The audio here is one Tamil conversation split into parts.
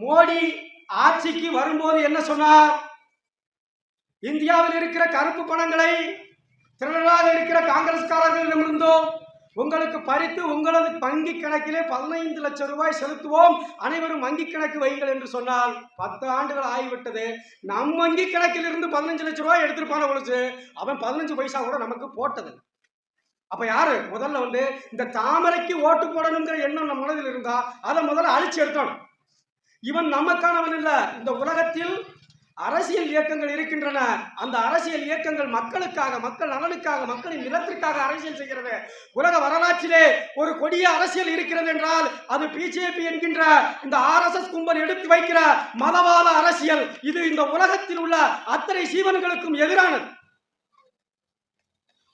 மோடி ஆட்சிக்கு வரும்போது என்ன சொன்னார்? இந்தியாவில் இருக்கிற கருப்பு பணங்களை திருடராக இருக்கிற காங்கிரஸ்காரர்களிடமிருந்தோ உங்களுக்கு பறித்து உங்களது வங்கி கணக்கிலே பதினைந்து லட்சம் ரூபாய் செலுத்துவோம். அனைவரும் வங்கி கணக்கு வைகள் என்று சொன்னால் பத்து ஆண்டுகள் ஆகிவிட்டது. நம் வங்கி கணக்கில் இருந்து பதினஞ்சு லட்சம் ரூபாய் எடுத்திருப்பான ஒழிச்சு அவன் பதினஞ்சு பைசா கூட நமக்கு போட்டது. அப்ப யாரு? முதல்ல வந்து இந்த தாமரைக்கு ஓட்டு போடணுங்கிற எண்ணம் நம்ம மனதில் இருந்தா அதை முதல்ல அழிச்சு எடுத்தோம். இவன் நமக்கானவன் இல்ல. இந்த உலகத்தில் அரசியல் இயக்கங்கள் இருக்கின்றன. அந்த அரசியல் இயக்கங்கள் மக்களுக்காக மக்கள் நலனுக்காக மக்களின் நிலத்திற்காக அரசியல் செய்கிறது. உலக வரலாற்றிலே ஒரு கொடிய அரசியல் இருக்கிறது என்றால் அது பிஜேபி என்கின்ற இந்த ஆர்எஸ்எஸ் கும்பல் எடுத்து வைக்கிற மதவாத அரசியல். இது இந்த உலகத்தில் உள்ள அத்தனை சீவன்களுக்கும் எதிரானது.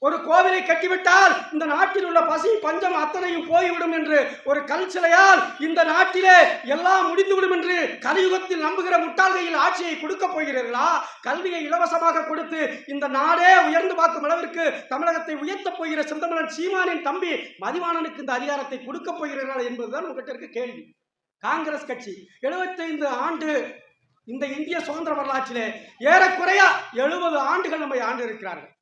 ஒரு கோவிலை கட்டிவிட்டால் இந்த நாட்டில் உள்ள பசி பஞ்சம் அத்தனையும் போய்விடும் என்று ஒரு கல் சிலையால் இந்த நாட்டிலே எல்லாம் முடிந்துவிடும் என்று கலியுகத்தில் நம்புகிற முட்டாள்கையில் ஆட்சியை கொடுக்க போகிறீர்களா? கல்வியை இலவசமாக கொடுத்து இந்த நாடே உயர்ந்து பார்க்கும் அளவிற்கு தமிழகத்தை உயர்த்தப் போகிற செந்தமிழன் சீமானின் தம்பி மதிவாணனுக்கு இந்த அதிகாரத்தை கொடுக்க போகிறீர்களா என்பதுதான் உங்ககிட்ட இருக்க கேள்வி. காங்கிரஸ் கட்சி 75 ஆண்டு இந்த இந்திய சுதந்திர வரலாற்றிலே ஏறக்குறைய எழுபது ஆண்டுகள் நம்மை ஆண்டு இருக்கிறார்கள்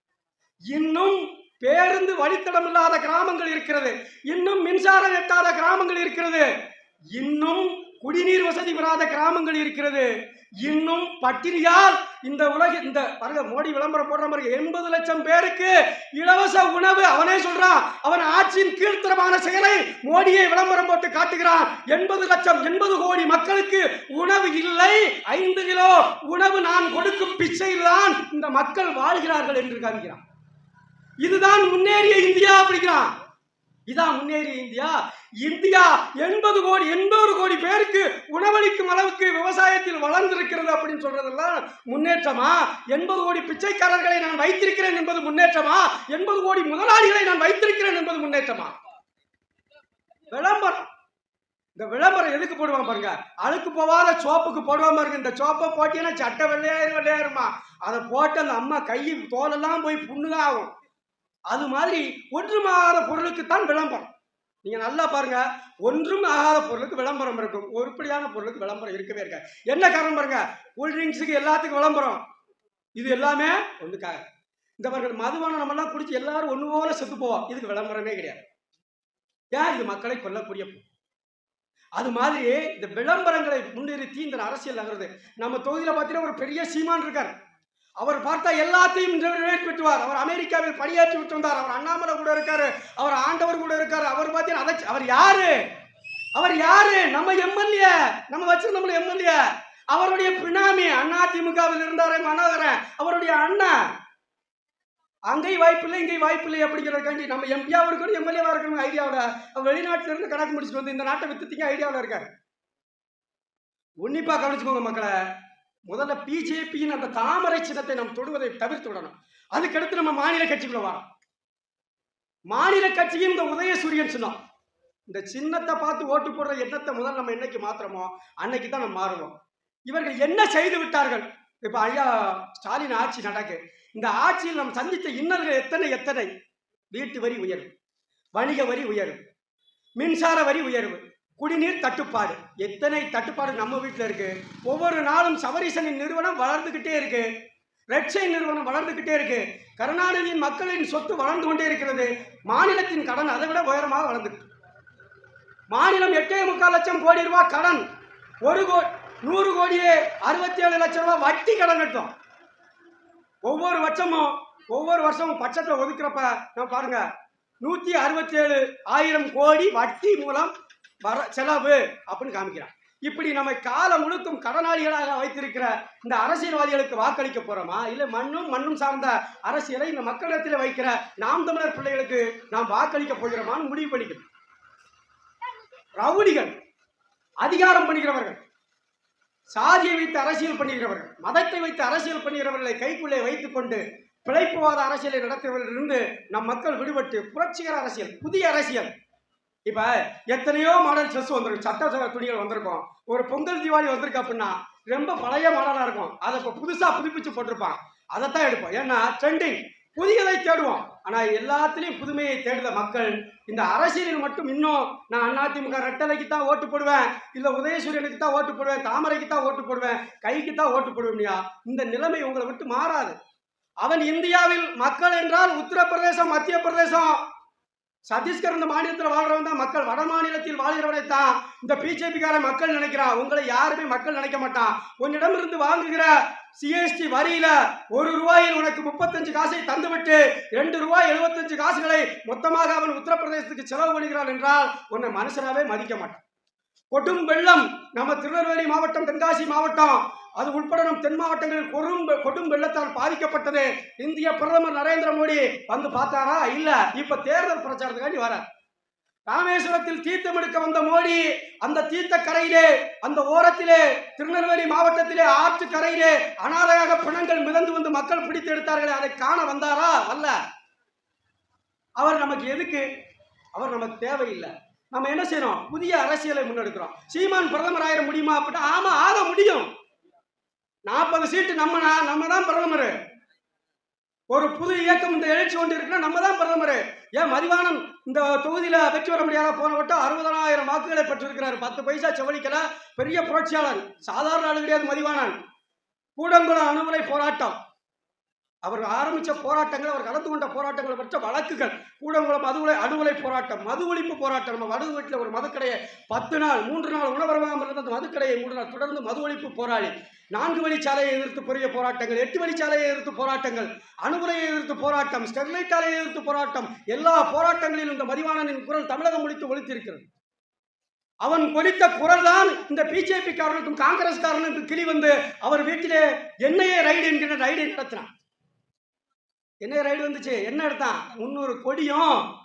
இன்னும் பேருந்து வழித்தடம் இல்லாத கிராமங்கள் இருக்கிறது. இன்னும் மின்சாரம் எட்டாத கிராமங்கள் இருக்கிறது. இன்னும் குடிநீர் வசதி பெறாத கிராமங்கள் இருக்கிறது. இன்னும் பட்டினியால் இந்த உலக இந்த பாருங்க மோடி விளம்பரம் போடுற மாதிரி எண்பது லட்சம் பேருக்கு இலவச உணவு அவனே சொல்றான் அவன் ஆட்சியின் கீழ்த்தரமான செயலை மோடியை விளம்பரம் போட்டு காட்டுகிறான். எண்பது லட்சம் எண்பது கோடி மக்களுக்கு உணவு இல்லை. ஐந்து கிலோ உணவு நான் கொடுக்கும் பிச்சையில் தான் இந்த மக்கள் வாழ்கிறார்கள் என்று காண்கிறான். இதுதான் முன்னேறிய இந்தியா அப்படிங்கிறான். இதான் முன்னேறிய இந்தியா. இந்தியா எண்பது கோடி எண்பது கோடி பேருக்கு உணவளிக்கும் அளவுக்கு விவசாயத்தில் வளர்ந்திருக்கிறது அப்படின்னு சொல்றதெல்லாம் முன்னேற்றமா? எண்பது கோடி பிச்சைக்காரர்களை நான் வைத்திருக்கிறேன் என்பது முன்னேற்றமா? எண்பது கோடி முதலாளிகளை நான் வைத்திருக்கிறேன் என்பது முன்னேற்றமா? விளம்பரம். இந்த விளம்பரம் எதுக்கு போடுவான் பாருங்க? அழுக்கு போவாத சோப்புக்கு போடுவான் பாருங்க. இந்த சோப்பை போட்டீங்கன்னா சட்டை வெள்ளையாயிரும் வெள்ளையாயிருமா அதை போட்டு அந்த அம்மா கை தோலெல்லாம் போய் புண்ணுதான் ஆகும். அது மாதிரி ஒன்றும் ஆகாத பொருளுக்கு தான் விளம்பரம். நீங்க நல்லா பாருங்க ஒன்றும் ஆகாத பொருளுக்கு விளம்பரம் இருக்கும். உருப்படியான பொருளுக்கு விளம்பரம் இருக்கவே இருக்க என்ன காரணம் பாருங்க? கூல்ட்ரிங்க்ஸுக்கு எல்லாத்துக்கும் விளம்பரம். இது எல்லாமே ஒன்றுக்காக இந்த பாருங்க மதுபானம் எல்லாம் குடிச்சு எல்லாரும் ஒன்று போல செத்து போவோம். இதுக்கு விளம்பரமே கிடையாது. ஏன்? இது மக்களை கொல்லக்கூடிய அது மாதிரி இந்த விளம்பரங்களை முன்னிறுத்தி இந்த அரசியல் நகருது. நம்ம தொகுதியில் பார்த்தீங்கன்னா ஒரு பெரிய சீமான் இருக்கார். அவர் பார்த்தா எல்லாத்தையும் விட்டுவார் அவர் அமெரிக்காவில் பணியாற்றி விட்டு வந்தார் அவர் அண்ணாமலை கூட இருக்காரு. அவர் ஆண்டவர் கூட இருக்காரு. அவர் பார்த்தீங்கன்னா அதை அவர் யாரு? அவர் யாரு? நம்ம எம்எல்ஏ. நம்ம வச்சிருந்தோம்ல எம்எல்ஏ. அவருடைய பினாமி அண்ணா திமுகவில் இருந்தாரே மனோகரன். அவருடைய அண்ணன் அங்கே இங்கேயும் இங்கே வாய்ப்பில்லை அப்படிங்கிறதுக்காண்டி நம்ம எம்பியாவும் இருக்கணும் எம்எல்ஏவா இருக்கணும் ஐடியாவில் வெளிநாட்டுல இருந்து கணக்கு முடிச்சுட்டு வந்து இந்த நாட்டை வித்துட்டீங்க ஐடியாவில் இருக்காரு. உன்னிப்பா கவனிச்சுக்கோங்க மக்களை. முதல்ல பிஜேபியின் அந்த தாமரை சின்னத்தை நாம் தொடுவதை தவிர்த்து விடணும். அதுக்கடுத்து நம்ம மாநில கட்சிக்குள்ள வரோம் மாநில கட்சியும் இந்த உதயசூரியன் சின்னம். இந்த சின்னத்தை பார்த்து ஓட்டு போடுற எண்ணத்தை முதல்ல நம்ம என்னைக்கு மாத்துறோமோ அன்னைக்கு தான் நம்ம மாறுவோம். இவர்கள் என்ன செய்து விட்டார்கள்? இப்ப ஐயா ஸ்டாலின் ஆட்சி நடக்கு. இந்த ஆட்சியில் நாம் சந்தித்த இன்னல்கள் எத்தனை எத்தனை? வீட்டு வரி உயர்வு வணிக வரி உயர்வு மின்சார வரி உயர்வு குடிநீர் தட்டுப்பாடு. எத்தனை தட்டுப்பாடு நம்ம வீட்டில் இருக்கு? ஒவ்வொரு நாளும் சபரீசனின் நிறுவனம் வளர்ந்துக்கிட்டே இருக்கு. ரெட்சை நிறுவனம் வளர்ந்துக்கிட்டே இருக்கு. கருணாநிதியின் மக்களின் சொத்து வளர்ந்து கொண்டே இருக்கிறது. மாநிலத்தின் கடன் அதை விட உயரமாக வளர்ந்துட்டு மாநிலம் எட்டே முக்கால் லட்சம் கோடி ரூபாய் கடன். ஒரு கோ நூறு கோடியே அறுபத்தி ஏழு லட்சம் ரூபாய் வட்டி கடன் கட்டும் ஒவ்வொரு வருஷமும் ஒவ்வொரு வருஷமும் பட்சத்தை ஒதுக்குறப்ப நான் பாருங்க நூற்றி அறுபத்தி ஏழு ஆயிரம் கோடி வட்டி மூலம் வர செலவு அப்படின்னு காமிக்கிறான் இப்படி நம்ம காலம் முழுக்கும் கடனாளிகளாக வைத்திருக்கிற இந்த அரசியல்வாதிகளுக்கு வாக்களிக்க போறோமா? இல்லை மண்ணும் மண்ணும் சார்ந்த அரசியலை இந்த மக்களிடத்தில் வைக்கிற நாம் தமிழர் பிள்ளைகளுக்கு நாம் வாக்களிக்க போகிறோமான்னு முடிவு பண்ணிக்கணும் ரவுடிகள் அதிகாரம் பண்ணுகிறவர்கள் சாதியை வைத்து அரசியல் பண்ணுகிறவர்கள் மதத்தை வைத்து அரசியல் பண்ணுகிறவர்களை கைக்குள்ளே வைத்துக் கொண்டு பிழைப்புவாத அரசியலை நடத்துவதிலிருந்து நம் மக்கள் விடுபட்டு புரட்சிகர அரசியல் புதிய அரசியல் இப்ப எத்தனையோ மாடல் ட்ரெஸ் வந்திருக்கும் சட்ட சட்ட துணிகள் வந்திருக்கும். ஒரு பொங்கல் தீபாவளி வந்திருக்கு அப்படின்னா ரொம்ப பழைய மாடலா இருக்கும். அதை இப்போ புதுசா புதுப்பிச்சு போட்டிருப்பான் அதைத்தான் எடுப்போம். ஏன்னா ட்ரெண்டிங் புதியதை தேடுவோம். ஆனா எல்லாத்துலயும் புதுமையை தேடுத மக்கள் இந்த அரசியலில் மட்டும் இன்னும் நான் அதிமுக ரெட்டலைக்கு தான் ஓட்டு போடுவேன் இல்ல உதயசூரியனுக்கு தான் ஓட்டு போடுவேன் தாமரைக்கு தான் ஓட்டு போடுவேன் கைக்கு தான் ஓட்டு போடுவேன்யா இந்த நிலைமை உங்களை விட்டு மாறாது. அவன் இந்தியாவில் மக்கள் என்றால் உத்தரப்பிரதேசம் மத்திய பிரதேசம் சத்தீஸ்கர் இந்த மாநிலத்தில் வாழ்றவன் தான் மக்கள். வட மாநிலத்தில் வாழ்கிறவனை தான் இந்த பிஜேபிக்கார மக்கள் நினைக்கிறான். உங்களை யாருமே மக்கள் நினைக்க மாட்டான். உன்னிடமிருந்து வாங்குகிற சிஎஸ்டி வரியில ஒரு ரூபாயில் உனக்கு முப்பத்தஞ்சு காசை தந்துவிட்டு ரெண்டு ரூபாய் எழுபத்தஞ்சு காசுகளை மொத்தமாக அவன் உத்தரப்பிரதேசத்துக்கு செலவு பண்ணுகிறான் என்றால் உன்னை மனுஷனாவே மதிக்க மாட்டான். கொடும் வெள்ளம் நம்ம திருநெல்வேலி மாவட்டம் தென்காசி மாவட்டம். அது உட்பட நம் தென் மாவட்டங்களில் கொடும் கொடும் வெள்ளத்தால் பாதிக்கப்பட்டது இந்திய பிரதமர் நரேந்திர மோடி. வந்து பார்த்தாரா? இல்ல. இப்ப தேர்தல் பிரச்சாரத்துக்காண்டி வர ராமேஸ்வரத்தில் தீர்த்தம் எடுக்க வந்த மோடி அந்த தீர்த்த கரையிலே அந்த ஓரத்திலே திருநெல்வேலி மாவட்டத்திலே ஆற்று கரையிலே அனாதையாக பிணங்கள் மிதந்து வந்து மக்கள் பிடித்து எடுத்தார்களே அதை காண வந்தாரா? அல்ல. அவர் நமக்கு எதுக்கு? அவர் நமக்கு தேவையில்லை. நம்ம என்ன செய்யணும்? புதிய அரசியலை முன்னெடுக்கிறோம். சீமான் பிரதமர் ஆயிட முடியுமா? அப்படின்னா ஆமா ஆக முடியும். நாற்பது சீட்டு நம்ம நம்ம தான் பிரதமர். ஒரு புது இயக்கம் இந்த எழுச்சி கொண்டு இருக்குன்னா நம்ம தான் பிரதமர். ஏன் மதிவானம் இந்த தொகுதியில் வெற்றி பெற முடியாத போன வட்டம் அறுபதனாயிரம் வாக்குகளை பெற்றிருக்கிறார். பத்து பைசா செவலிக்கல பெரிய புரட்சியாளர். சாதாரண ஆளு கிடையாது மதிவானன் கூடங்குளம் அணுகுலை போராட்டம். அவர் ஆரம்பித்த போராட்டங்கள் அவர் கலந்து கொண்ட போராட்டங்களை பற்ற வழக்குகள் கூடங்குளம் மதுவுலை அணுவலை போராட்டம் மது ஒழிப்பு போராட்டம் நம்ம வடது வீட்டில் ஒரு மதுக்கடையை பத்து நாள் மூன்று நாள் உணவரமாக இருந்த அந்த மதுக்கடையை மூன்று நாள் தொடர்ந்து மது ஒழிப்பு போராளி. நான்கு வழிச்சாலையை எதிர்த்து பெரிய போராட்டங்கள் எட்டு வழிச்சாலையை எதிர்த்து போராட்டங்கள் அணுகுலையை எதிர்த்து போராட்டம் ஸ்டெர்லைட் ஆலையை எதிர்த்து போராட்டம் எல்லா போராட்டங்களிலும் இந்த மதிவாணனின் குரல் தமிழகம் ஒழித்து ஒழித்திருக்கிறது அவன் கொலித்த குரல் தான் இந்த பிஜேபி காரனுக்கும் காங்கிரஸ் காரனுக்கும் கிளி வந்து அவர் வீட்டிலே என்னையே ரைடு என்கிற ரைடை நடத்தினான். என்ன ரைடு வந்துச்சு? என்ன எடுத்தான்? முன்னூறு கொடியும்.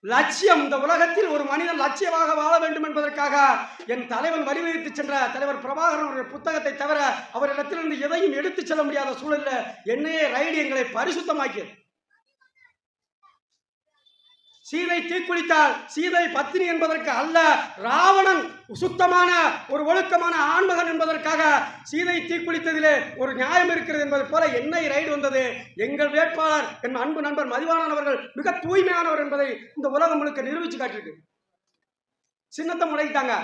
லட்சியம். இந்த உலகத்தில் ஒரு மனிதன் லட்சியமாக வாழ வேண்டும் என்பதற்காக என் தலைவன் வரிவகுத்து சென்ற தலைவர் பிரபாகரன் புத்தகத்தை தவிர அவரிடத்திலிருந்து எதையும் எடுத்துச் செல்ல முடியாத சூழலில் என்னையே ரைடு எங்களை பரிசுத்தமாக்கியது. சீதை தீக்குளித்தால் சீதை பத்தினி என்பதற்கு அல்ல ராவணன் சுத்தமான ஒரு ஒழுக்கமான ஆண்மகன் என்பதற்காக சீதை தீக்குளித்ததிலே ஒரு நியாயம் இருக்கிறது என்பது போல என்னை ரைடு வந்தது. எங்கள் வேட்பாளர் என் அன்பு நண்பர் மதிவானவர்கள் மிக தூய்மையானவர் என்பதை இந்த உலகம் முழுக்க நிரூபிச்சு காட்டியிருக்கு. சின்னத்தை முடக்கிட்டாங்க.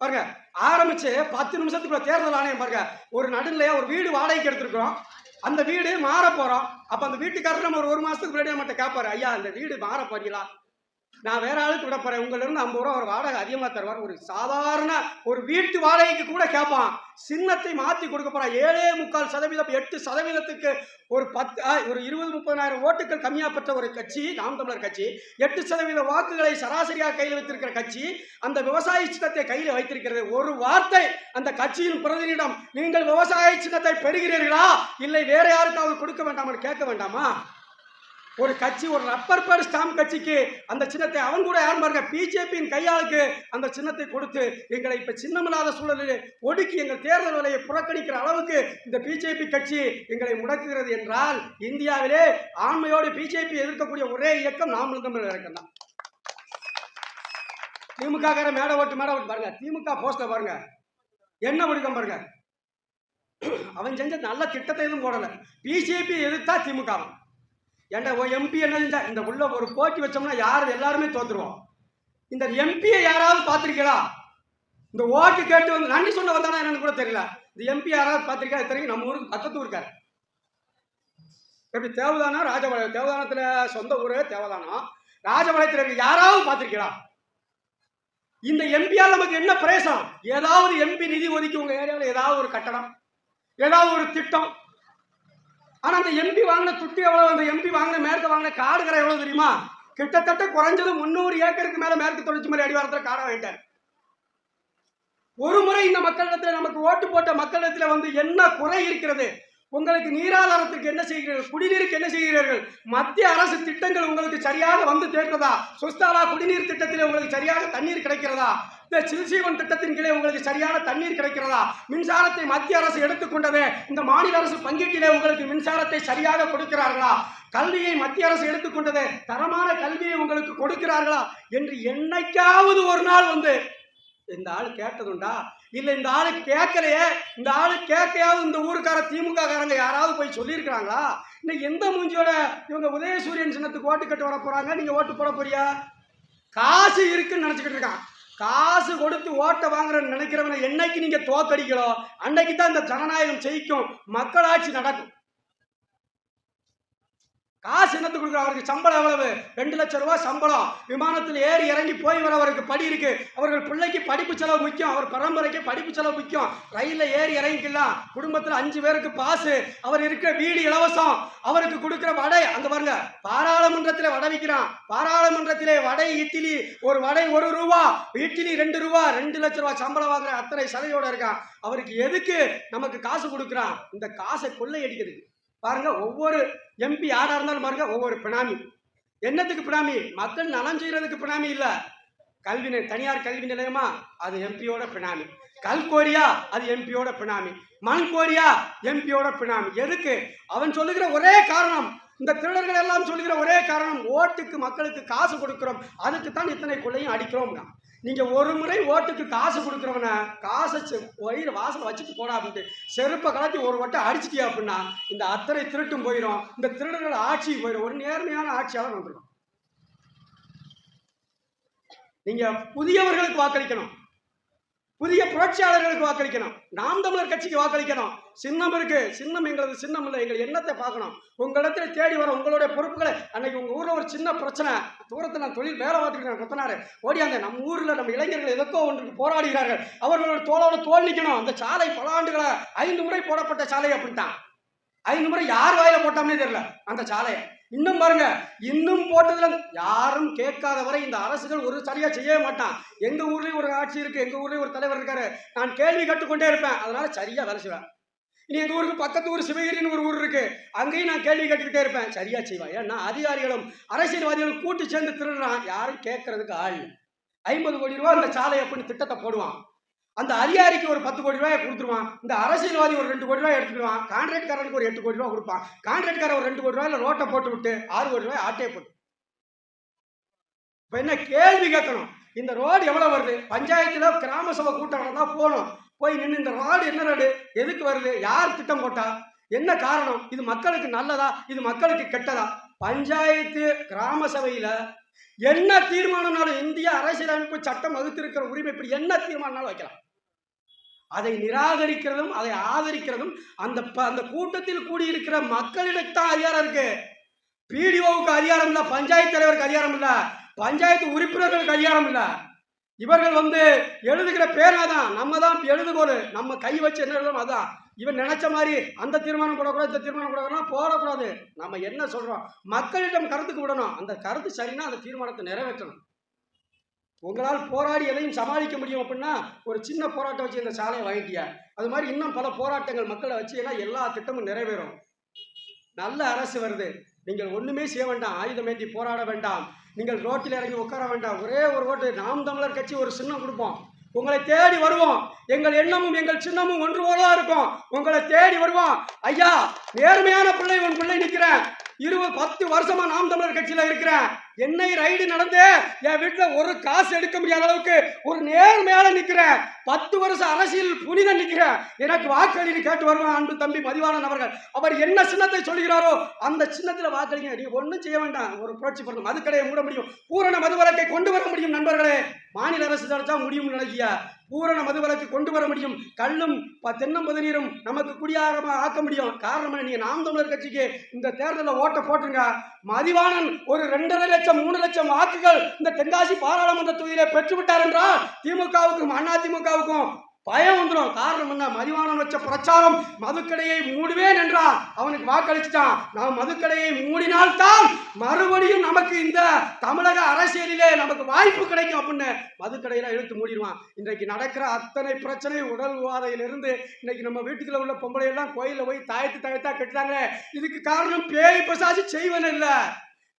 பாருங்க ஆரம்பிச்சு பத்து நிமிஷத்துக்குள்ள தேர்தல் ஆணையம் பாருங்க ஒரு நடுநிலையா ஒரு வீடு வாடகைக்கு எடுத்திருக்கிறோம். அந்த வீடு மாற போறோம். அப்ப அந்த வீட்டுக்காரர் நம்ம ஒரு ஒரு மாசத்துக்கு முன்னாடி நம்மகிட்ட கேட்பாரு ஐயா அந்த வீடு மாற போறீங்களா? நான் வேற ஆளுக்கு விட போறேன். உங்களிருந்து ஐம்பது ரூபா ஒரு வாடகை அதிகமாக தருவார் ஒரு சாதாரண ஒரு வீட்டு வாடகைக்கு கூட கேட்பான் சின்னத்தை மாத்தி கொடுக்க போறான். ஏழே முக்கால் சதவீதம் எட்டு சதவீதத்துக்கு ஒரு பத்து ஒரு இருபது முப்பதாயிரம் ஓட்டுகள் கம்மியா பெற்ற ஒரு கட்சி நாம் தமிழர் கட்சி எட்டு சதவீத வாக்குகளை சராசரியாக கையில் வைத்திருக்கிற கட்சி அந்த விவசாய சின்னத்தை கையில் வைத்திருக்கிறது. ஒரு வார்த்தை அந்த கட்சியின் பிரதிநிடம் நீங்கள் விவசாய சின்னத்தை பெறுகிறீர்களா? இல்லை வேற யாருக்காவது கொடுக்க வேண்டாமா கேட்க வேண்டாமா? ஒரு கட்சி ஒரு ரப்பர் பேர் ஸ்டாம்ப் கட்சிக்கு அந்த சின்னத்தை அவன் கூட யாரும் பாருங்க பிஜேபியின் கையாளுக்கு அந்த சின்னத்தை கொடுத்து எங்களை இப்ப சின்னமில்லாத சூழலில் ஒடுக்கி எங்கள் தேர்தல் விலையை புறக்கணிக்கிற அளவுக்கு இந்த பிஜேபி கட்சி எங்களை முடக்குகிறது என்றால் இந்தியாவிலே ஆண்மையோடு பிஜேபி எதிர்க்கக்கூடிய ஒரே இயக்கம் நாம் தமிழர் இயக்கம் தான். திமுக மேட மேடை ஓட்டு மேட ஓட்டு பாருங்க. திமுக போஸ்டர் பாருங்க. என்ன பிடிக்கும் பாருங்க. அவன் செஞ்ச நல்ல திட்டத்தை எதுவும் போடல. பிஜேபி எதிர்த்தா திமுக ஏன்டா ஓ எம்பி என்ன செஞ்சா இந்த உள்ள ஒரு போட்டி வச்சோம்னா யார் எல்லாருமே தோத்துருவோம். இந்த எம்பியை யாராவது பார்த்துருக்கீங்களா? இந்த ஓட்டு கேட்டு வந்து நன்றி சொல்ல வந்தானா என்னன்னு கூட தெரியல. இந்த எம்பி யாராவது பார்த்துருக்கா தெரியும். நம்ம ஊருக்கு பக்கத்து இருக்கார் எப்படி? தேவதானம் ராஜபாளையம் தேவதானத்தில் சொந்த ஊரே தேவதானம் ராஜபாளையத்தில் இருக்க யாராவது பார்த்துருக்கீங்களா? இந்த எம்பியால் நமக்கு என்ன பிரேசம் ஏதாவது எம்பி நிதி ஒதுக்கி உங்கள் ஏரியாவில் ஏதாவது ஒரு கட்டணம் ஏதாவது ஒரு திட்டம் ஆனா அந்த எம்பி வாங்கின துட்டு எவ்வளவு? அந்த எம்பி வாங்கின மேற்கு வாங்கின காடுகிற எவ்வளவு தெரியுமா? கிட்டத்தட்ட குறைஞ்சது முந்நூறு ஏக்கருக்கு மேல மேற்கு தொடர்ச்சி மலை அடிவாரத்தில் காடை வாங்கிட்டார். ஒரு முறை இந்த மக்களிடத்தில் நமக்கு ஓட்டு போட்ட மக்களிடத்தில் வந்து என்ன குறை இருக்கிறது? உங்களுக்கு நீராதாரத்திற்கு என்ன செய்கிறீர்கள்? குடிநீருக்கு என்ன செய்கிறீர்கள்? மத்திய அரசு திட்டங்கள் உங்களுக்கு சரியாக வந்து தேர்ந்ததா? சுஸ்தாலா குடிநீர் திட்டத்தில் உங்களுக்கு சரியாக தண்ணீர் கிடைக்கிறதா? இந்த சிறுசீவன் திட்டத்தின் கீழே உங்களுக்கு சரியான தண்ணீர் கிடைக்கிறதா? மின்சாரத்தை மத்திய அரசு எடுத்துக்கொண்டது இந்த மாநில அரசு பங்கீட்டிலே உங்களுக்கு மின்சாரத்தை சரியாக கொடுக்கிறார்களா? கல்வியை மத்திய அரசு எடுத்துக்கொண்டது தரமான கல்வியை உங்களுக்கு கொடுக்கிறார்களா? என்று என்னைக்காவது ஒரு நாள் வந்து இந்த ஆள் கேட்டதுண்டா? இல்லை இந்த ஆள் கேட்கலையே. இந்த ஆள் கேட்கையாவது இந்த ஊருக்கார திமுக காரங்க யாராவது போய் சொல்லியிருக்கிறாங்களா? இன்னும் எந்த மூஞ்சியோட இவங்க உதயசூரியன் சின்னத்துக்கு ஓட்டு கட்டு வர போகிறாங்க நீங்கள் ஓட்டு போட போறியா? காசு இருக்குன்னு நினச்சிக்கிட்டு இருக்கான். காசு கொடுத்து ஓட்டை வாங்குறேன்னு நினைக்கிறவனை என்னைக்கு நீங்க தோத்தடிக்கிறோம் அன்னைக்கு தான் இந்த ஜனநாயகம் ஜெயிக்கும். மக்களாட்சி நடக்கும். காசு என்னத்துக்கு கொடுக்குற அவருக்கு சம்பளம் எவ்வளவு? ரெண்டு லட்சம் ரூபாய் சம்பளம். விமானத்தில் ஏறி இறங்கி போய் வர அவருக்கு படி இருக்கு. அவர்கள் பிள்ளைக்கு படிப்பு செலவு முக்கியம். அவர் பரம்பரைக்கு படிப்பு செலவு முக்கியம். ரயிலில் ஏறி இறங்கிக்கலாம் குடும்பத்தில் அஞ்சு பேருக்கு பாசு. அவர் இருக்கிற வீடு இலவசம். அவருக்கு கொடுக்குற வடை அங்க பாருங்க பாராளுமன்றத்தில் வடை விற்கிறான். பாராளுமன்றத்திலே வடை இட்லி ஒரு வடை ஒரு ரூபா இட்லி ரெண்டு ரூபா ரெண்டு லட்ச ரூபா சம்பளம் வாங்குற அத்தனை சதையோட இருக்கான். அவருக்கு எதுக்கு நமக்கு காசு கொடுக்குறான்? இந்த காசை கொள்ளையடிக்கிறதுக்கு. பாருங்க ஒவ்வொரு எம்பி யாரா இருந்தாலும் பாருங்க ஒவ்வொரு பினாமி. என்னத்துக்கு பினாமி? மக்கள் நலம் செய்யறதுக்கு பினாமி இல்ல. கல்வி தனியார் கல்வி நிலையமா? அது எம்பியோட பினாமி. கல் கோரியா? அது எம்பியோட பினாமி. மண் கோரியா? எம்பியோட பினாமி. எதுக்கு? அவன் சொல்லுகிற ஒரே காரணம் இந்த திருடர்கள் எல்லாம் சொல்லுகிற ஒரே காரணம் ஓட்டுக்கு மக்களுக்கு காசு கொடுக்கிறோம் அதுக்கு தான் இத்தனை கொள்ளையும் நான் நீங்கள் ஒரு முறை ஓட்டுக்கு காசு கொடுக்குறவன காசை வயிறு வாசலை வச்சுட்டு போடா அப்படின்ட்டு செருப்பை கலத்தி ஒரு வட்டம் அடிச்சிட்டியா அப்படின்னா இந்த அத்தனை திருட்டும் போயிடும் இந்த திருடர்கள் ஆட்சிக்கு போயிடும் ஒரு நேர்மையான ஆட்சியாளர் வந்துடும் நீங்கள் புதியவர்களுக்கு வாக்களிக்கணும். புதிய புரட்சியாளர்களுக்கு வாக்களிக்கணும். நாம் தமிழர் கட்சிக்கு வாக்களிக்கணும். சின்னம் இருக்கு. சின்னம் எங்களது சின்னம் இல்லை. எங்கள் எண்ணத்தை பார்க்கணும். உங்களிடத்துல தேடி வர உங்களுடைய பொறுப்புகளை அன்னைக்கு உங்க ஊர்ல ஒரு சின்ன பிரச்சனை. தூரத்தில் நான் தொழில் வேலை பார்த்துக்கிறேன் நான் கொத்தனாரு. ஓடியாந்த நம்ம ஊர்ல நம்ம இளைஞர்கள் எதற்கோ ஒன்றுக்கு போராடுகிறார்கள். அவர்களோட தோளோட தோல் நிற்கணும் அந்த சாலை பல ஆண்டுகளா ஐந்து முறை போடப்பட்ட சாலை அப்படின்ட்டான் ஐந்து முறை யார் வாயில போட்டோம்னே தெரியல. அந்த சாலையை இன்னும் பாருங்க. இன்னும் போட்டதுல யாரும் கேட்காத வரை இந்த அரசுகள் ஒரு சரியா செய்யவே மாட்டான். எங்க ஊர்லயும் ஒரு ஆட்சி இருக்கு. எங்க ஊர்லயும் ஒரு தலைவர் இருக்காரு. நான் கேள்வி கட்டுக்கொண்டே இருப்பேன். அதனால சரியா வேலை செய்வேன். இனி எங்கள் ஊருக்கு பக்கத்து ஊர் சிவகிரின்னு ஒரு ஊர் இருக்கு. அங்கேயும் நான் கேள்வி கேட்டுக்கிட்டே இருப்பேன். சரியா செய்வேன் ஏன்னா அதிகாரிகளும் அரசியல்வாதிகளும் கூட்டு சேர்ந்து திருடுறான். யாரும் கேட்கறதுக்கு ஆள் இல்லை. ஐம்பது கோடி ரூபா அந்த சாலை அப்படின்னு திட்டத்தை போடுவான். அந்த அதிகாரிக்கு ஒரு பத்து கோடி ரூபாய் கொடுத்துருவான். இந்த அரசியல்வாதி ஒரு ரெண்டு கோடி ரூபாய் எடுத்துக்கிடுவான். கான்ட்ராக்ட்காரனுக்கு ஒரு எட்டு கோடி ரூபா கொடுப்பான். கான்ட்ராக்ட்காரன் ஒரு ரெண்டு கோடி ரூபாய் ரோட்டை போட்டு விட்டு ஆறு கோடி ரூபாய் ஆட்டே போட்டு. இப்போ என்ன கேள்வி கேட்கணும்? இந்த ரோடு எவ்வளோ வருது? பஞ்சாயத்தில் கிராம சபை கூட்டம் தான் போகணும். போய் நின்று இந்த ராடு என்ன ராடு? எதுக்கு வருது? யார் திட்டம் போட்டா? என்ன காரணம்? இது மக்களுக்கு நல்லதா? இது மக்களுக்கு கெட்டதா? பஞ்சாயத்து கிராம சபையில என்ன தீர்மானம்னாலும் இந்திய அரசியலமைப்பு சட்டம் வகுத்திருக்கிற உரிமை இப்படி என்ன தீர்மானம்னாலும் வைக்கலாம். அதை நிராகரிக்கிறதும் அதை ஆதரிக்கிறதும் அந்த ப- அந்த கூட்டத்தில் கூடியிருக்கிற மக்களிடம் தான் அதிகாரம் இருக்கு. பிடிஓவுக்கு அதிகாரம் இல்ல பஞ்சாயத்து தலைவருக்கு அதிகாரம் இல்ல பஞ்சாயத்து உறுப்பினர்களுக்கு அதிகாரம் இல்லை. இவர்கள் வந்து எழுதுகிற பேனா தான். நம்ம தான் எழுதுகோல் நம்ம கை வச்சு என்ன எழுதுறோம் அதான். இவன் நினைச்ச மாதிரி அந்த தீர்மானம் போடக்கூடாது இந்த தீர்மானம் போடக்கூடாதுனா போடக்கூடாது. நம்ம என்ன சொல்றோம்? மக்களிடம் கருத்துக்கு விடணும். அந்த கருத்து சரின்னா அந்த தீர்மானத்தை நிறைவேற்றணும். உங்களால் போராடி எதையும் சமாளிக்க முடியும் அப்படின்னா ஒரு சின்ன போராட்டம் வச்சு இந்த சாலையை வாங்கிட்டியா? அது மாதிரி இன்னும் பல போராட்டங்கள் மக்களை வச்சீங்கன்னா எல்லா திட்டமும் நிறைவேறும். நல்ல அரசு வருது. நீங்கள் ஒண்ணுமே செய்ய வேண்டாம். ஆயுதம் ஏந்தி போராட வேண்டாம். நீங்கள் ரோட்டில் இறங்கி உட்கார வேண்டாம். ஒரே ஒரு ஓட்டு. நாம் தமிழர் கட்சி ஒரு சின்னம் கொடுப்போம். உங்களை தேடி வருவோம். எங்கள் எண்ணமும் எங்கள் சின்னமும் ஒன்று போலதான் இருக்கும். உங்களை தேடி வருவோம். ஐயா நேர்மையான பிள்ளை உன் பிள்ளை நிற்கிறேன் இருபது பத்து வருஷமா நாம் தமிழர் கட்சியில இருக்கிறேன். என்னை ரைடு நடந்து? என் வீட்டுல ஒரு காசு எடுக்க முடியாத அளவுக்கு ஒரு நேர்மையால நிற்கிறேன் பத்து வருஷம் அரசியல் புனிதம் நிற்கிறேன் எனக்கு வாக்களின்னு கேட்டு வருவான் அன்பு தம்பி மதிவான நபர்கள் அவர் என்ன சின்னத்தை சொல்கிறாரோ அந்த சின்னத்துல வாக்களிங்க. நீ ஒன்றும் செய்ய வேண்டாம். ஒரு புரட்சி பண்ணணும் மதுக்கடையை மூட முடியும். பூரண மதுவிலக்கை கொண்டு வர முடியும் நண்பர்களே. மாநில அரசு தடைச்சா முடியும் நினைக்கியா? பூரண மதுவிலக்கு கொண்டு வர முடியும். கல்லும் ப- தென்னம்பதினீரும் நமக்கு குடியாரமாக ஆக்க முடியும். காரணம் என்ன? நீங்க நாம் தமிழர் கட்சிக்கு இந்த தேர்தலில் ஓட்ட போட்டுங்க மதிவாணன் ஒரு ரெண்டரை லட்சம் மூணு லட்சம் வாக்குகள் இந்த தென்காசி பாராளுமன்ற தொகுதியில பெற்றுவிட்டார் என்றால் திமுகவுக்கும் அண்ணா திமுகவுக்கும் பயம் வந்துடும் காரணம் என்ன? மதிவாணன் வச்ச பிரச்சாரம் மதுக்கடையை மூடுவேன் என்றான் அவனுக்கு வாக்களிச்சிட்டான். நாம் மதுக்கடையை மூடினால்தான் மறுபடியும் நமக்கு இந்த தமிழக அரசியலிலே நமக்கு வாய்ப்பு கிடைக்கும் அப்படின்னு மதுக்கடையில இழுத்து மூடிடுவான். இன்றைக்கு நடக்கிற அத்தனை பிரச்சனை உடல் உபாதையிலிருந்து இன்னைக்கு நம்ம வீட்டுக்குள்ள உள்ள பொம்பளை எல்லாம் கோயிலில் போய் தாயத்து தாயத்தா கட்டுறாங்களே இதுக்கு காரணம் பேய் பசாச்சு செய்வன இல்லை.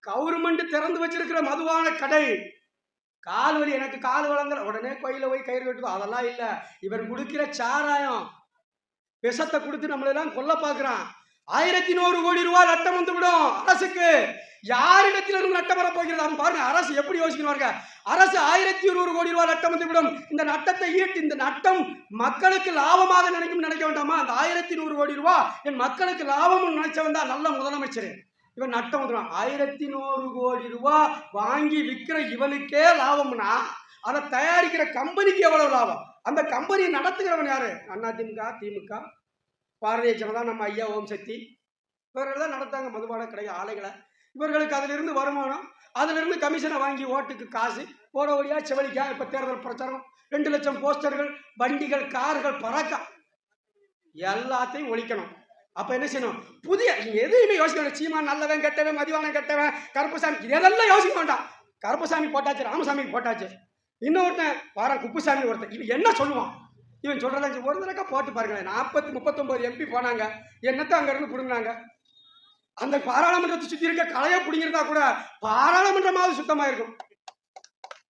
கவர்மெண்ட் திறந்து வச்சிருக்கிற மதுவான கடை. கால் வலி எனக்கு கால் வளங்கல உடனே கோயில போய் கயிறு கட்டுவோம் அதெல்லாம் இல்ல. இவர் குடிக்கிற சாராயம். விஷத்தை கொடுத்து நம்மளெல்லாம் கொல்ல பார்க்குறான் ஆயிரத்தி நூறு கோடி ரூபாய் நட்டம் வந்துவிடும் அரசுக்கு. யாரிடத்திலிருந்து நட்டம் வரப் போகிறது? அவன் பாருங்க அரசு எப்படி யோசிக்கணும் அரசு ஆயிரத்தி நூறு கோடி ரூபாய் நட்டம் வந்துவிடும் இந்த நட்டத்தை ஈட்டு இந்த நட்டம் மக்களுக்கு லாபமாக நினைக்கும் நினைக்க வேண்டாமா? அந்த ஆயிரத்தி நூறு கோடி ரூபாய் என் மக்களுக்கு லாபம் நினைச்சவன் தான் நல்ல முதலமைச்சர். இவன் நட்டம் வந்துடும் ஆயிரத்தி நூறு கோடி ரூபா வாங்கி விற்கிற இவனுக்கே லாபம்னா அதை தயாரிக்கிற கம்பெனிக்கு எவ்வளவு லாபம்? அந்த கம்பெனியை நடத்துகிறவன் யாரு? அதிமுக திமுக பாரதிய ஜனதா நம்ம ஐயா ஓம் சக்தி. இவர்கள் தான் நடத்தாங்க மதுபான கடை ஆலைகளை. இவர்களுக்கு அதிலிருந்து வருமானம் அதிலிருந்து கமிஷனை வாங்கி ஓட்டுக்கு காசு. போட வழியா செவலிக்கா இப்போ தேர்தல் பிரச்சாரம். ரெண்டு லட்சம் போஸ்டர்கள் வண்டிகள் கார்கள் பறக்க. எல்லாத்தையும் ஒழிக்கணும். அப்ப என்ன செய்யணும்? புதிய நீங்க எதையுமே யோசிக்க வேண்டாம். சீமா நல்லவன் கெட்டவன் மதிவானம் கெட்டவன் கருப்பசாமி இதெல்லாம் யோசிக்க வேண்டாம். கருப்பசாமி போட்டாச்சு ராமசாமிக்கு போட்டாச்சு. இன்னொருத்தன் வாரம் குப்புசாமி ஒருத்தன். இவன் என்ன சொல்லுவான்? இவன் சொல்றதா ஒரு தடவை போட்டு பாருங்களேன். நாற்பத்தி முப்பத்தொன்பது எம்பி போனாங்க. என்னத்தை அங்கிருந்து பிடுங்கினாங்க? அந்த பாராளுமன்றத்தை சுத்தி இருக்க கலையை பிடிங்கிருந்தா கூட பாராளுமன்றமாவது சுத்தமா இருக்கும்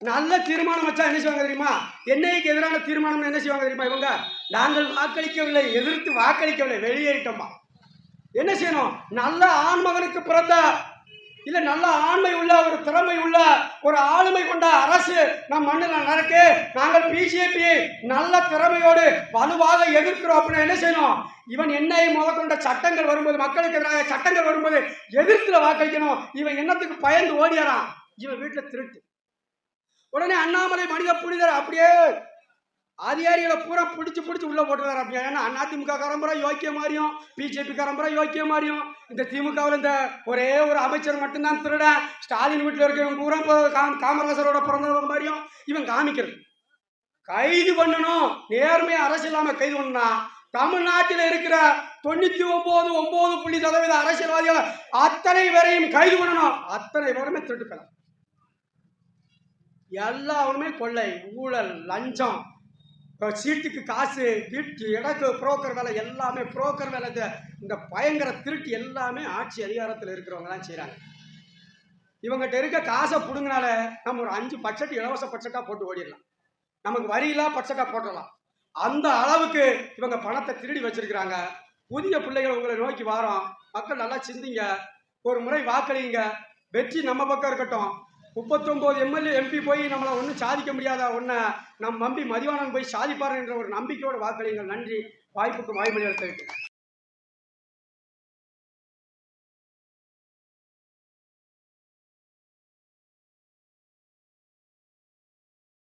நல்ல தீர்மானம் வச்சா என்ன செய்வாங்க தெரியுமா? என்னைக்கு எதிரான தீர்மானம் என்ன செய்வாங்க தெரியுமா இவங்க? நாங்கள் வாக்களிக்கவில்லை எதிர்த்து வாக்களிக்கவில்லை வெளியேறிட்டோமா? என்ன செய்யணும்? நல்ல ஆண்மகனுக்கு பிறந்த இல்ல நல்ல ஆண்மை உள்ள ஒரு திறமை உள்ள ஒரு ஆளுமை கொண்ட அரசு நம் மண்ணில் நடக்கு நாங்கள் பிஜேபி நல்ல திறமையோடு வலுவாக எதிர்க்கிறோம் அப்படின்னா என்ன செய்யணும்? இவன் என்னை முதற்கொண்ட சட்டங்கள் வரும்போது மக்களுக்கு எதிராக சட்டங்கள் வரும்போது எதிர்த்துல வாக்களிக்கணும். இவன் என்னத்துக்கு பயந்து ஓடியாரான் இவன் வீட்டில் திருட்டு. உடனே அண்ணாமலை மனித புனிதர் அப்படியே அதிகாரிகளை பூரா பிடிச்சி பிடிச்சி உள்ள போட்டுறாரு அப்படியா? ஏன்னா அதிமுக காரம்பரா யோக்கிய மாதிரியும் பிஜேபி காரம்பரா யோக்கிய மாதிரியும் இந்த திமுகவில் இந்த ஒரே ஒரு அமைச்சர் மட்டும்தான் திருடன் ஸ்டாலின் வீட்டில் இருக்கிறவங்க பூரா இப்போ காம் காமராசரோட பிறந்தவங்க மாதிரியும் இவன் காமிக்கிறது. கைது பண்ணணும். நேர்மையாக அரசு இல்லாமல் கைது பண்ணா தமிழ்நாட்டில் இருக்கிற தொண்ணூத்தி ஒன்பது ஒன்பது புள்ளி சதவீத அரசியல்வாதிகள் அத்தனை பேரையும் கைது பண்ணணும். அத்தனை பேருமே திருட்டுக்கலாம் எல்லாருமே கொள்ளை ஊழல் லஞ்சம். சீட்டுக்கு காசு வீட்டு இடக்கு புரோக்கர் வேலை எல்லாமே புரோக்கர் வேலை இந்த பயங்கர திருட்டு எல்லாமே ஆட்சி அதிகாரத்தில் இருக்கிறவங்க தான் செய்கிறாங்க இவங்ககிட்ட இருக்க காசை பிடுங்கினால நம்ம ஒரு அஞ்சு பட்சட்டு இலவச பட்ஜெட்டாக போட்டு ஓடிடலாம். நமக்கு வரியெல்லாம் பட்ஜெட்டாக போட்டுடலாம். அந்த அளவுக்கு இவங்க பணத்தை திருடி வச்சிருக்கிறாங்க. புதிய பிள்ளைகள் உங்களை நோக்கி வாரோம். மக்கள் நல்லா சிந்திங்க. ஒரு முறை வாக்களிங்க. வெற்றி நம்ம பக்கம் இருக்கட்டும். முப்பத்தொம்போது எம்எல்ஏ எம்பி போய் நம்மளை ஒன்றும் சாதிக்க முடியாத? ஒன்றை நம் நம்பி மதிவானன் போய் சாதிப்பார் என்ற ஒரு நம்பிக்கையோடு வாக்களியுங்கள். நன்றி. வாய்ப்புக்கு வாய்மொழி எடுத்து